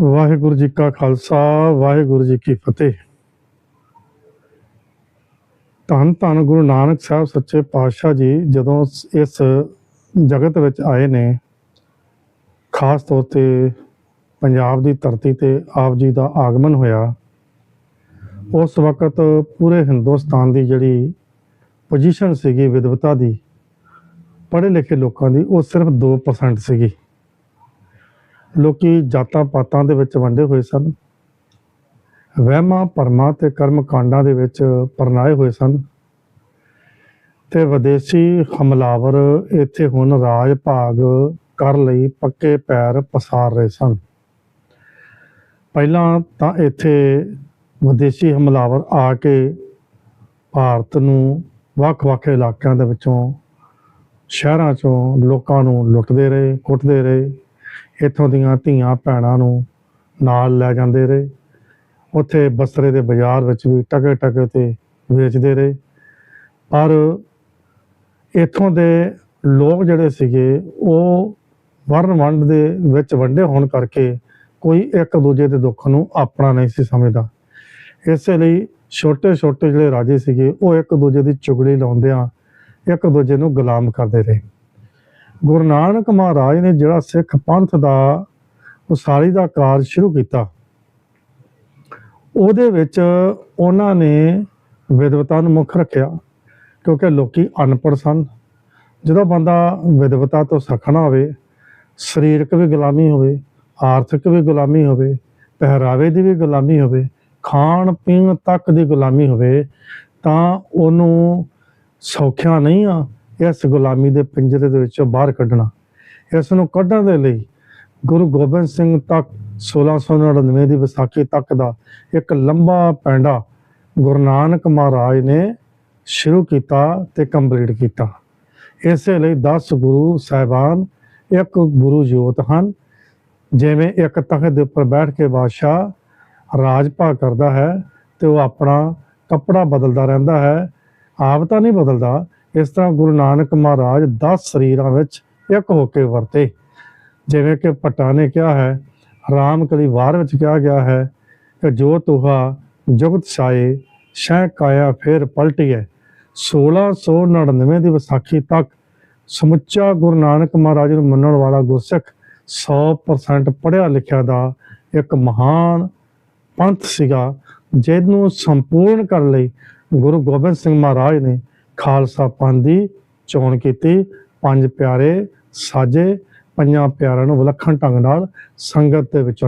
ਵਾਹਿਗੁਰੂ ਜੀ ਕਾ ਖਾਲਸਾ, ਵਾਹਿਗੁਰੂ ਜੀ ਕੀ ਫਤਿਹ। ਧੰਨ ਧੰਨ ਗੁਰੂ ਨਾਨਕ ਸਾਹਿਬ ਸੱਚੇ ਪਾਤਸ਼ਾਹ ਜੀ, ਜਦੋਂ ਇਸ ਜਗਤ ਵਿੱਚ ਆਏ ਨੇ, ਖਾਸ ਤੌਰ ਤੇ ਪੰਜਾਬ ਦੀ ਧਰਤੀ ਤੇ ਆਪ ਜੀ ਦਾ ਆਗਮਨ ਹੋਇਆ, ਉਸ ਵਕਤ ਪੂਰੇ ਹਿੰਦੁਸਤਾਨ ਦੀ ਜਿਹੜੀ ਪੋਜੀਸ਼ਨ ਸੀਗੀ ਵਿਦਵਤਾ ਦੀ, ਪੜ੍ਹੇ ਲਿਖੇ ਲੋਕਾਂ ਦੀ, ਉਹ ਸਿਰਫ 2% ਸੀਗੀ। ਲੋਕੀ ਜਾਤਾਂ ਪਾਤਾਂ ਦੇ ਵਿੱਚ ਵੰਡੇ ਹੋਏ ਸਨ। ਵਹਿਮਾਂ, ਭਰਮਾਂ ਤੇ ਕਰਮ ਕਾਂਡਾਂ ਦੇ ਵਿੱਚ ਪਰਨਾਏ ਹੋਏ ਸਨ। ਤੇ ਵਿਦੇਸ਼ੀ ਹਮਲਾਵਰ ਇੱਥੇ ਹੁਣ ਰਾਜ ਭਾਗ ਕਰ ਲਈ ਪੱਕੇ ਪੈਰ ਪਸਾਰ ਰਹੇ ਸਨ। ਪਹਿਲਾਂ ਤਾਂ ਇੱਥੇ ਵਿਦੇਸ਼ੀ ਹਮਲਾਵਰ ਆ ਕੇ ਭਾਰਤ ਨੂੰ ਵੱਖ-ਵੱਖ ਇਲਾਕਿਆਂ ਦੇ ਵਿੱਚੋਂ, ਸ਼ਹਿਰਾਂ ਚੋਂ ਲੋਕਾਂ ਨੂੰ ਲੁੱਟਦੇ ਰਹੇ, ਕੁੱਟਦੇ ਰਹੇ। ਇੱਥੋਂ ਦੀਆਂ ਧੀਆਂ ਭੈਣਾਂ ਨੂੰ ਨਾਲ ਲੈ ਜਾਂਦੇ ਰਹੇ। ਉੱਥੇ ਬਸਰੇ ਦੇ ਬਾਜ਼ਾਰ ਵਿੱਚ ਵੀ ਟਕੇ ਟਕੇ ਤੇ ਵੇਚਦੇ ਰਹੇ। ਪਰ ਇੱਥੋਂ ਦੇ ਲੋਕ ਜਿਹੜੇ ਸੀਗੇ, ਉਹ ਵਰਨ ਵੰਡ ਦੇ ਵਿੱਚ ਵੰਡੇ ਹੋਣ ਕਰਕੇ ਕੋਈ ਇੱਕ ਦੂਜੇ ਦੇ ਦੁੱਖ ਨੂੰ ਆਪਣਾ ਨਹੀਂ ਸੀ ਸਮਝਦਾ। ਇਸੇ ਲਈ ਛੋਟੇ ਛੋਟੇ ਜਿਹੜੇ ਰਾਜੇ ਸੀਗੇ, ਉਹ ਇੱਕ ਦੂਜੇ ਦੀ ਚੁਗਲੀ ਲਾਉਂਦਿਆਂ ਇੱਕ ਦੂਜੇ ਨੂੰ ਗੁਲਾਮ ਕਰਦੇ ਰਹੇ। ਗੁਰੂ ਨਾਨਕ ਮਹਾਰਾਜ ਨੇ ਜਿਹੜਾ ਸਿੱਖ ਪੰਥ ਦਾ ਉਸਾਰੀ ਦਾ ਕਾਰਜ ਸ਼ੁਰੂ ਕੀਤਾ, ਉਹਦੇ ਵਿੱਚ ਉਹਨਾਂ ਨੇ ਵਿਦਵਤਾ ਨੂੰ ਮੁੱਖ ਰੱਖਿਆ, ਕਿਉਂਕਿ ਲੋਕੀ ਅਨਪੜ੍ਹ ਸਨ। ਜਦੋਂ ਬੰਦਾ ਵਿਦਵਤਾ ਤੋਂ ਸਖਣਾ ਹੋਵੇ, ਸਰੀਰਕ ਵੀ ਗੁਲਾਮੀ ਹੋਵੇ, ਆਰਥਿਕ ਵੀ ਗੁਲਾਮੀ ਹੋਵੇ, ਪਹਿਰਾਵੇ ਦੀ ਵੀ ਗੁਲਾਮੀ ਹੋਵੇ ਖਾਣ ਪੀਣ ਤੱਕ ਦੀ ਗੁਲਾਮੀ ਹੋਵੇ, ਤਾਂ ਉਹਨੂੰ ਸੌਖਿਆ ਨਹੀਂ ਆ। ਇਸ ਗੁਲਾਮੀ ਦੇ ਪਿੰਜਰੇ ਦੇ ਵਿੱਚੋਂ ਬਾਹਰ ਕੱਢਣਾ। ਇਸ ਨੂੰ ਕੱਢਣ ਦੇ ਲਈ ਗੁਰੂ ਗੋਬਿੰਦ ਸਿੰਘ ਤੱਕ 1699 ਦੀ ਵਿਸਾਖੀ ਤੱਕ ਦਾ ਇੱਕ ਲੰਬਾ ਪੈਂਡਾ ਗੁਰੂ ਨਾਨਕ ਮਹਾਰਾਜ ਨੇ ਸ਼ੁਰੂ ਕੀਤਾ ਤੇ ਕੰਪਲੀਟ ਕੀਤਾ। ਇਸੇ ਲਈ 10 ਗੁਰੂ ਸਾਹਿਬਾਨ, ਇੱਕ ਗੁਰੂ ਜੋਤ ਹਨ, ਜਿਵੇਂ ਇੱਕ ਤਖਤ ਦੇ ਉੱਪਰ ਬੈਠ ਕੇ ਬਾਦਸ਼ਾਹ ਰਾਜ ਭਾਗ ਕਰਦਾ ਹੈ ਤੇ ਉਹ ਆਪਣਾ ਕੱਪੜਾ ਬਦਲਦਾ ਰਹਿੰਦਾ ਹੈ। ਆਪ ਤਾਂ ਨਹੀਂ ਬਦਲਦਾ ਇਸ ਤਰ੍ਹਾਂ ਗੁਰੂ ਨਾਨਕ ਮਹਾਰਾਜ 10 ਸਰੀਰਾਂ ਵਿੱਚ ਇੱਕ ਹੋ ਕੇ ਵਰਤੇ। ਜਿਵੇਂ ਕਿ ਭੱਟਾ ਨੇ ਕਿਹਾ ਹੈ, ਰਾਮ ਕਲੀ ਵਾਰ ਵਿੱਚ ਕਿਹਾ ਗਿਆ ਹੈ ਕਿ ਜੋ ਤੁਹਾ ਜੁਗਤ ਸਾਏ ਸ਼ਹਿ ਕਾਇਆ ਫੇਰ ਪਲਟੀਏ 1699 ਦੀ ਵਿਸਾਖੀ ਤੱਕ ਸਮੁੱਚਾ ਗੁਰੂ ਨਾਨਕ ਮਹਾਰਾਜ ਨੂੰ ਮੰਨਣ ਵਾਲਾ ਗੁਰਸਿੱਖ 100% ਪੜ੍ਹਿਆ ਲਿਖਿਆ ਦਾ ਇੱਕ ਮਹਾਨ ਪੰਥ ਸੀਗਾ, ਜਿਹਨੂੰ ਸੰਪੂਰਨ ਕਰਨ ਲਈ ਗੁਰੂ ਗੋਬਿੰਦ ਸਿੰਘ ਮਹਾਰਾਜ ਨੇ ਖਾਲਸਾ ਪੰਥ ਦੀ ਚੋਣ ਕੀਤੀ। ਪੰਜ ਪਿਆਰੇ ਸਾਜੇ, ਪੰਜਾਂ ਪਿਆਰਿਆਂ ਨੂੰ ਵਿਲੱਖਣ ਢੰਗ ਨਾਲ ਸੰਗਤ ਦੇ ਵਿੱਚੋਂ